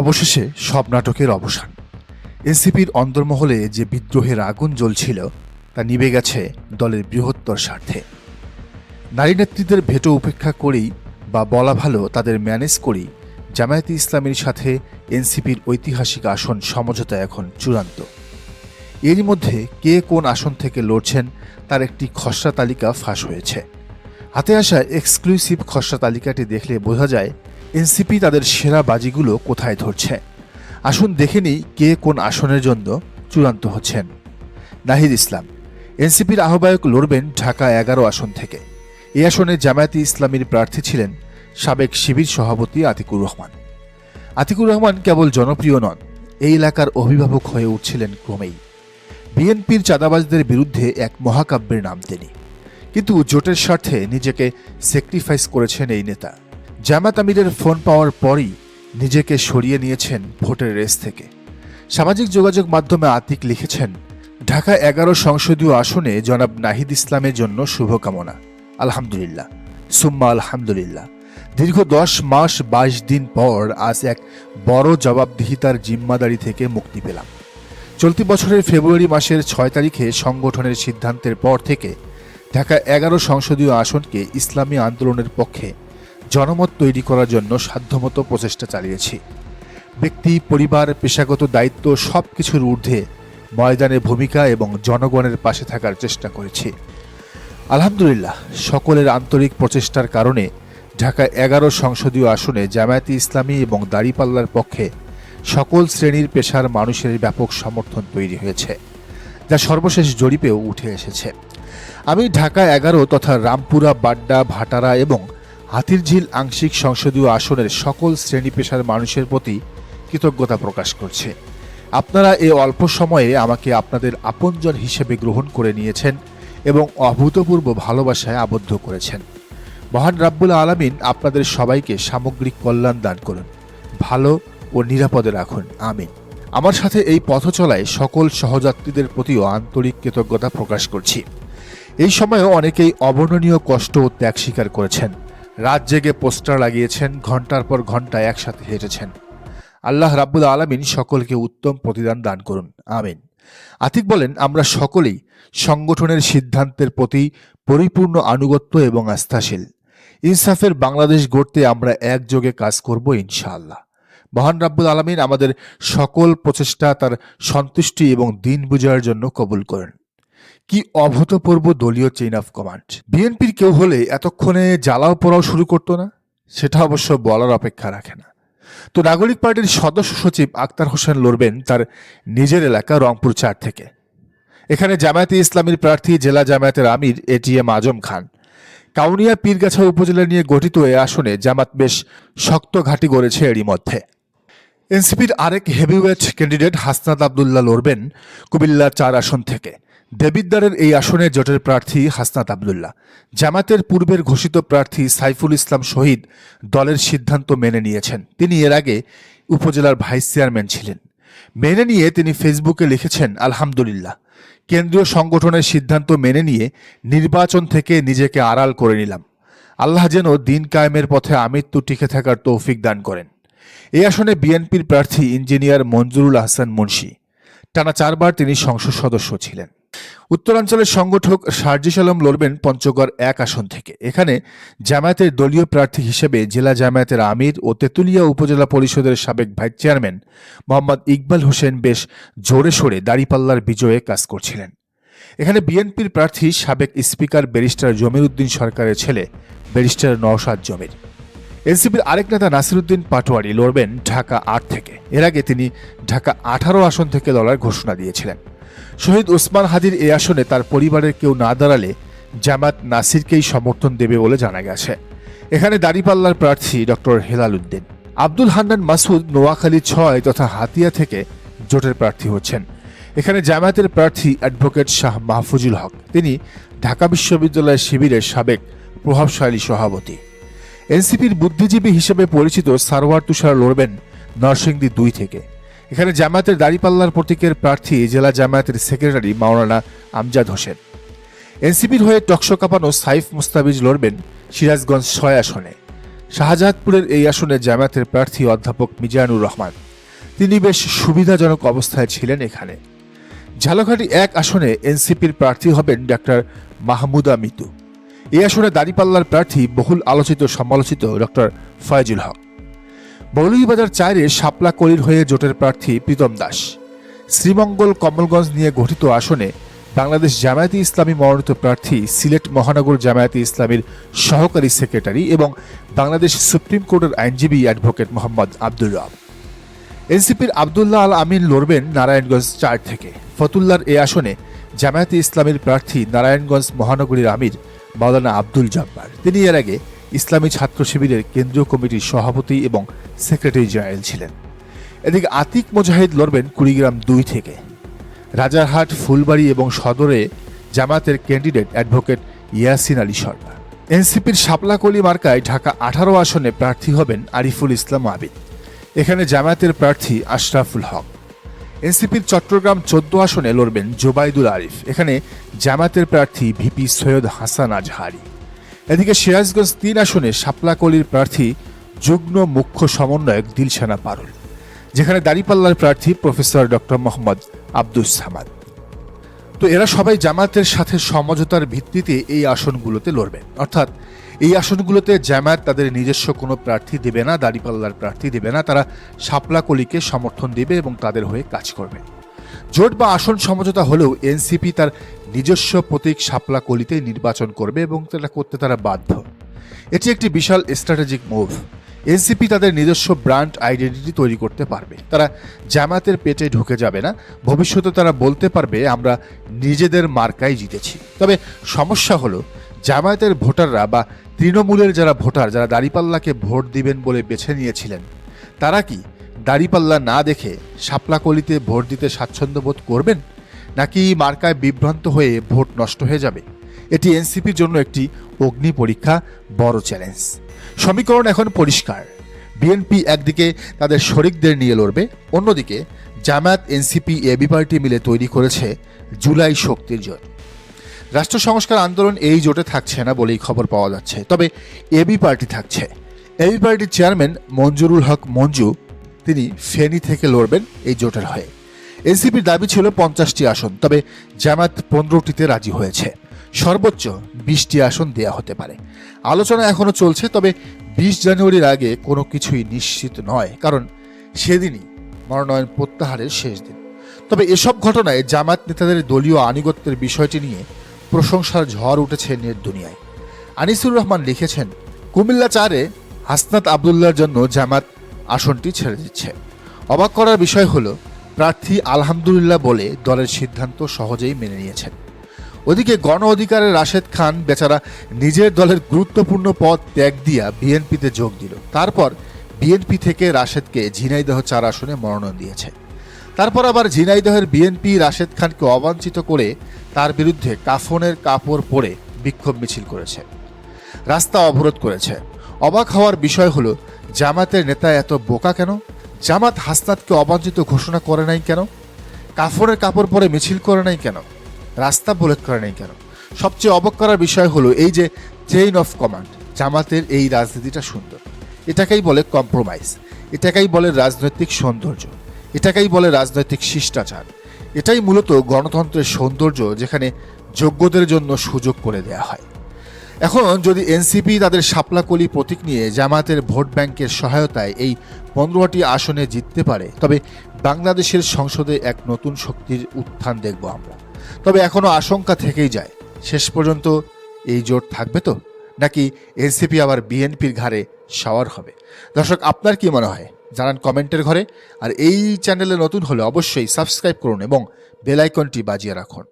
অবশেষে সব নাটকের অবসান। এনসিপির অন্দরমহলে যে বিদ্রোহের আগুন জ্বলছিল, তা নিভে গেছে দলের বৃহত্তর স্বার্থে। নারী নেতৃত্বের ভেটো উপেক্ষা করেই বা বলা ভালো তাদের ম্যানেজ করেই জামায়াতে ইসলামের সাথে এনসিপির ঐতিহাসিক আসন সমঝোতা এখন চূড়ান্ত। এরই মধ্যে কে কোন আসন থেকে লড়ছেন তার একটি খসড়া তালিকা ফাঁস হয়েছে। হাতে আসা এক্সক্লুসিভ খসড়া তালিকাটি দেখলে বোঝা যায় এনসিপি তাদের সেরা বাজিগুলো কোথায় ধরছে? আসুন দেখে নিই কে কোন আসনের জন্য চূড়ান্ত হচ্ছেন। নাহিদ ইসলাম, এনসিপির আহ্বায়ক লড়বেন ঢাকা এগারো আসন থেকে। এই আসনে জামায়াতি ইসলামীর প্রার্থী ছিলেন সাবেক শিবির সভাপতি আতিকুর রহমান। আতিকুর রহমান কেবল জনপ্রিয় নন, এই এলাকার অভিভাবক হয়ে উঠছিলেন ক্রমেই। বিএনপির চাঁদাবাজদের বিরুদ্ধে এক মহাকাব্যের নাম তিনি। কিন্তু জোটের স্বার্থে নিজেকে স্যাক্রিফাইস করেছেন এই নেতা। জামাত আমিরের ফোন পাওয়ার পরই নিজেকে সরিয়ে নিয়েছেন ভোটের রেস থেকে। সামাজিক যোগাযোগ মাধ্যমে আতিক লিখেছেন, ঢাকা এগারো সংসদীয় আসনে জনাব নাহিদ ইসলামের জন্য শুভকামনা। আলহামদুলিল্লাহ। সুম্মা আলহামদুলিল্লাহ। দীর্ঘ দশ মাস বাইশ দিন পর আজ এক বড় জবাবদিহিতার জিম্মাদারি থেকে মুক্তি পেলাম। চলতি বছরের ফেব্রুয়ারি মাসের ছয় তারিখে সংগঠনের সিদ্ধান্তের পর থেকে ঢাকা এগারো সংসদীয় আসনকে ইসলামী আন্দোলনের পক্ষে জনমত তৈরি করার জন্য সাধ্যমতো প্রচেষ্টা চালিয়েছি। ব্যক্তি, পরিবার, পেশাগত দায়িত্ব সব কিছুর ঊর্ধ্বে ময়দানে ভূমিকা এবং জনগণের পাশে থাকার চেষ্টা করেছি। আলহামদুলিল্লাহ, সকলের আন্তরিক প্রচেষ্টার কারণে ঢাকা এগারো সংসদীয় আসনে জামায়াতি ইসলামী এবং দাড়িপাল্লার পক্ষে সকল শ্রেণির পেশার মানুষের ব্যাপক সমর্থন তৈরি হয়েছে, যা সর্বশেষ জরিপেও উঠে এসেছে। আমি ঢাকা এগারো তথা রামপুরা, বাড্ডা, ভাটারা এবং হাতিরঝিল আংশিক সংসদীয় আসনের সকল শ্রেণি পেশার মানুষের প্রতি কৃতজ্ঞতা প্রকাশ করছে। আপনারা এই অল্প সময়ে আমাকে আপনাদের আপনজন হিসেবে গ্রহণ করে নিয়েছেন এবং অভূতপূর্ব ভালোবাসায় আবদ্ধ করেছেন। মহান রাব্বুল আলামিন আপনাদের সবাইকে সামগ্রিক কল্যাণ দান করুন। ভালো ও নিরাপদে রাখুন। আমিন। আমার সাথে এই পথ চলায় সকল সহযাত্রীদের প্রতিও আন্তরিক কৃতজ্ঞতা প্রকাশ করছি। এই সময়েও অনেকেই অবর্ণনীয় কষ্ট ও ত্যাগ স্বীকার করেছেন। রাত জেগে পোস্টার লাগিয়েছেন, ঘণ্টার পর ঘণ্টা একসাথে হেঁটেছেন। আল্লাহ রাব্বুল আলমিন সকলকে উত্তম প্রতিদান দান করুন। আমিন। আতিক বলেন, আমরা সকলেই সংগঠনের সিদ্ধান্তের প্রতি পরিপূর্ণ আনুগত্য এবং আস্থাশীল। ইনসাফের বাংলাদেশ গড়তে আমরা একযোগে কাজ করব ইনশাআল্লাহ। মহান রাব্বুল আলমিন আমাদের সকল প্রচেষ্টা তার সন্তুষ্টি এবং দিন বুঝার জন্য কবুল করেন। কি অভূতপূর্ব দলীয় চেইন অফ কমান্ড বিএনপির কেউ হলে এতক্ষণে জ্বালাও পোড়াও শুরু করতো না? সেটা অবশ্য বলার অপেক্ষা রাখে না। তো নাগরিক পার্টির সদস্য সচিব আক্তার হোসেন লড়বেন তার নিজের এলাকা রংপুর চার থেকে। এখানে জামায়াতে ইসলামীর প্রার্থী জেলা জামায়াতের আমির এটিএম আজম খান। কাউনিয়া পীরগাছা উপজেলা নিয়ে গঠিত এ আসনে জামাত বেশ শক্ত ঘাঁটি গড়েছে এরই মধ্যে। এনসিপির আরেক হেভিওয়েট ক্যান্ডিডেট হাসনাত আবদুল্লাহ লড়বেন কুমিল্লা চার আসন থেকে। দেবিদ্দারের এই আসনে জোটের প্রার্থী হাসনাত আবদুল্লাহ। জামাতের পূর্বের ঘোষিত প্রার্থী সাইফুল ইসলাম শহীদ দলের সিদ্ধান্ত মেনে নিয়েছেন। তিনি এর আগে উপজেলার ভাইস চেয়ারম্যান ছিলেন। মেনে নিয়ে তিনি ফেসবুকে লিখেছেন, আলহামদুলিল্লাহ। কেন্দ্রীয় সংগঠনের সিদ্ধান্ত মেনে নিয়ে নির্বাচন থেকে নিজেকে আড়াল করে নিলাম। আল্লাহ যেন দিন কায়েমের পথে আমৃত্যু টিকে থাকার তৌফিক দান করেন। এই আসনে বিএনপির প্রার্থী ইঞ্জিনিয়ার মঞ্জুরুল আহসান মুন্সি। টানা চারবার তিনি সংসদ সদস্য ছিলেন। উত্তরাঞ্চলের সংগঠক সার্জিস আলম লড়বেন পঞ্চগড় এক আসন থেকে। এখানে জামায়াতের দলীয় প্রার্থী হিসেবে জেলা জামায়াতের আমির ও তেঁতুলিয়া উপজেলা পরিষদের সাবেক ভাইস চেয়ারম্যান মোহাম্মদ ইকবাল হোসেন বেশ জোরে সোরে দাড়িপাল্লার বিজয়ে কাজ করছিলেন। এখানে বিএনপির প্রার্থী সাবেক স্পিকার ব্যারিস্টার জমির উদ্দিন সরকারের ছেলে ব্যারিস্টার নওশাদ জমির। এনসিপির আরেক নেতা নাসিরুদ্দিন পাটোয়ারি লড়বেন ঢাকা আট থেকে। এর আগে তিনি ঢাকা আঠারো আসন থেকে লড়ার ঘোষণা দিয়েছিলেন। শহীদ ওসমান হাদির এই আসনে তার পরিবারের কেউ না দাঁড়ালে জামাত নাসিরকেই সমর্থন দেবে বলে জানা গেছে। এখানে দাড়িপাল্লার প্রার্থী ডক্টর হেলাল উদ্দিন। আব্দুল হান্নান মাসুদ নোয়াখালী ছয় তথা হাতিয়া থেকে জোটের প্রার্থী হচ্ছেন। এখানে জামায়াতের প্রার্থী অ্যাডভোকেট শাহ মাহফুজুল হক। তিনি ঢাকা বিশ্ববিদ্যালয়ের শিবিরের সাবেক প্রভাবশালী সভাপতি। এনসিপির বুদ্ধিজীবী হিসেবে পরিচিত সারওয়ার তুষার লড়বেন নরসিংদী দুই থেকে। এখানে জামায়াতের দাড়িপাল্লার প্রতীকের প্রার্থী জেলা জামায়াতের সেক্রেটারি মাওলানা আমজাদ হোসেন। এনসিপির হয়ে টকশো কাঁপানো সাইফ মুস্তাবিজ লড়বেন সিরাজগঞ্জ ছয় আসনে। শাহজাহাদপুরের এই আসনে জামায়াতের প্রার্থী অধ্যাপক মিজানুর রহমান। তিনি বেশ সুবিধাজনক অবস্থায় ছিলেন এখানে। ঝালকাঠি এক আসনে এনসিপির প্রার্থী হবেন ডাক্তার মাহমুদা মিতু। এই আসনে দাঁড়িপাল্লার প্রার্থী বহুল আলোচিত সমালোচিত ডক্টর ফয়জুল হক। মৌলভীবাজার চারে শাপলা কলির হয়ে জোটের প্রার্থী প্রীতম দাস। শ্রীমঙ্গল কমলগঞ্জ নিয়ে গঠিত আসনে বাংলাদেশ জামায়াতে ইসলামী মনোনীত প্রার্থী সিলেট মহানগর জামায়াতে ইসলামীর সহকারী সেক্রেটারি এবং বাংলাদেশ সুপ্রিম কোর্টের আইনজীবী অ্যাডভোকেট মোহাম্মদ আব্দুল রব। এনসিপির আবদুল্লাহ আল আমিন লড়বেন নারায়ণগঞ্জ চার থেকে। ফতুল্লার এ আসনে জামায়াতে ইসলামীর প্রার্থী নারায়ণগঞ্জ মহানগরীর আমির মাওলানা আব্দুল জব্বার। তিনি এর আগে ইসলামী ছাত্র শিবিরের কেন্দ্রীয় কমিটির সভাপতি এবং সেক্রেটারি জেনারেল ছিলেন। এদিকে আতিক মুজাহিদ লড়বেন কুড়িগ্রাম দুই থেকে। রাজারহাট, ফুলবাড়ি এবং সদরে জামাতের ক্যান্ডিডেট অ্যাডভোকেট ইয়াসিন আলী সরকার। এনসিপির শাপলাকলি মার্কায় ঢাকা আঠারো আসনে প্রার্থী হবেন আরিফুল ইসলাম আবিদ। এখানে জামায়াতের প্রার্থী আশরাফুল হক। এনসিপির চট্টগ্রাম চোদ্দ আসনে লড়বেন জোবাইদুল আরিফ। এখানে জামায়াতের প্রার্থী ভিপি সৈয়দ হাসান আজহারি। এদিকে সিরাজগঞ্জ তিন আসনে শাপলাকলির প্রার্থী যুগ্ম মুখ্য সমন্বয়ক দিলশানা পারুল, যেখানে দাঁড়িপাল্লার প্রার্থী প্রফেসর ডক্টর মোহাম্মদ আব্দুস সামাদ। তো এরা সবাই জামায়াতের সাথে সমঝোতার ভিত্তিতে এই আসনগুলোতে লড়বে। অর্থাৎ এই আসনগুলোতে জামায়াত তাদের নিজস্ব কোনো প্রার্থী দেবে না, দাঁড়িপাল্লার প্রার্থী দেবে না, তারা শাপলা কলিকে সমর্থন দেবে এবং তাদের হয়ে কাজ করবে। জোট বা আসন সমঝোতা হলেও এনসিপি তার নিজস্ব প্রতীক শাপলা কলিতেই নির্বাচন করবে এবং সেটা করতে তারা বাধ্য। এটি একটি বিশাল স্ট্র্যাটেজিক মুভ এনসিপি তাদের নিজস্ব ব্র্যান্ড আইডেন্টিটি তৈরি করতে পারবে। তারা জামায়াতের পেটে ঢুকে যাবে না। ভবিষ্যতে তারা বলতে পারবে, আমরা নিজেদের মার্কায় জিতেছি। তবে সমস্যা হলো, জামায়াতের ভোটাররা বা তৃণমূলের যারা ভোটার, যারা দাঁড়িপাল্লাকে ভোট দিবেন বলে বেছে নিয়েছিলেন, তারা কি দাড়িপাল্লা না দেখে শাপলাকলিতে ভোট দিতে স্বাচ্ছন্দ্য বোধ করবেন, নাকি মার্কায় বিভ্রান্ত হয়ে ভোট নষ্ট হয়ে যাবে? এটি এনসিপির জন্য একটি অগ্নি পরীক্ষা, বড় চ্যালেঞ্জ। সমীকরণ এখন পরিষ্কার। বিএনপি একদিকে তাদের শরিকদের নিয়ে লড়বে, অন্যদিকে জামায়াত এনসিপি এবি পার্টি মিলে তৈরি করেছে জুলাই শক্তির জোট। রাষ্ট্র সংস্কার আন্দোলন এই জোটে থাকছে না বলেই খবর পাওয়া যাচ্ছে, তবে এবি পার্টি থাকছে। এবি পার্টির চেয়ারম্যান মঞ্জুরুল হক মঞ্জু তিনি ফেনী থেকে লড়বেন এই জোটের হয়ে। এনসিপির দাবি ছিল পঞ্চাশটি আসন, তবে জামাত পনেরোটিতে রাজি হয়েছে। সর্বোচ্চ বিশটি আসন দেয়া হতে পারে। আলোচনা এখনও চলছে, তবে বিশ জানুয়ারির আগে কোনো কিছুই নিশ্চিত নয়, কারণ সেদিনই মনোনয়ন প্রত্যাহারের শেষ দিন। তবে এসব ঘটনায় জামাত নেতাদের দলীয় আনুগত্যের বিষয়টি নিয়ে প্রশংসার ঝড় উঠেছে নেট দুনিয়ায়। আনিসুর রহমান লিখেছেন, কুমিল্লা চারে হাসনাত আবদুল্লার জন্য জামাত আসনটি ছেড়ে দিচ্ছে। অবাক করার বিষয় হলো, প্রার্থী আলহামদুলিল্লাহ বলে দলের সিদ্ধান্ত সহজেই মেনে নিয়েছেন। ওদিকে গণ অধিকারের রাশেদ খান বেচারা নিজের দলের গুরুত্বপূর্ণ পদ ত্যাগ দিয়া বিএনপিতে যোগ দিল। তারপর বিএনপি থেকে রাশেদকে ঝিনাইদহ চার আসনে মনোনয়ন দিয়েছে। তারপর আবার ঝিনাইদহের বিএনপি রাশেদ খানকে অবাঞ্ছিত করে তার বিরুদ্ধে কাফনের কাপড় পরে বিক্ষোভ মিছিল করেছে। রাস্তা অবরোধ করেছে। অবাক হওয়ার বিষয় হলো জামাতের নেতা এত বোকা কেন? জামাত হাসনাতকে অবাঞ্ছিত ঘোষণা করে নাই কেন? কাফনের কাপড় পরে মিছিল করে নাই কেন? রাস্তা বুলেট করে নাই কেন? সবচেয়ে অবাক করার বিষয় হলো এই যে চেইন অফ কমান্ড জামাতের এই রাজনীতিটা সুন্দর। এটাকেই বলে কম্প্রোমাইজ এটাকেই বলে রাজনৈতিক সৌন্দর্য, এটাকেই বলে রাজনৈতিক শিষ্টাচার। এটাই মূলত গণতন্ত্রের সৌন্দর্য যেখানে যোগ্যদের জন্য সুযোগ করে দেয়া হয়। এখন যদি এনসিপি তাদের শাপলাকলি প্রতীক নিয়ে জামাতের ভোট ব্যাংকের সহায়তায় এই পনেরোটি আসনে জিততে পারে, তবে বাংলাদেশের সংসদে এক নতুন শক্তির উত্থান দেখব আমরা। তবে এখনও আশঙ্কা থেকেই যায়, শেষ পর্যন্ত এই জোট থাকবে তো? নাকি এনসিপি আবার বিএনপির ঘাড়ে সাওয়ার হবে? দর্শক, আপনার কি মনে হয়? জানান কমেন্টের ঘরে, আর এই চ্যানেলে নতুন হলে অবশ্যই সাবস্ক্রাইব করুন এবং বেলাইকনটি বাজিয়ে রাখুন।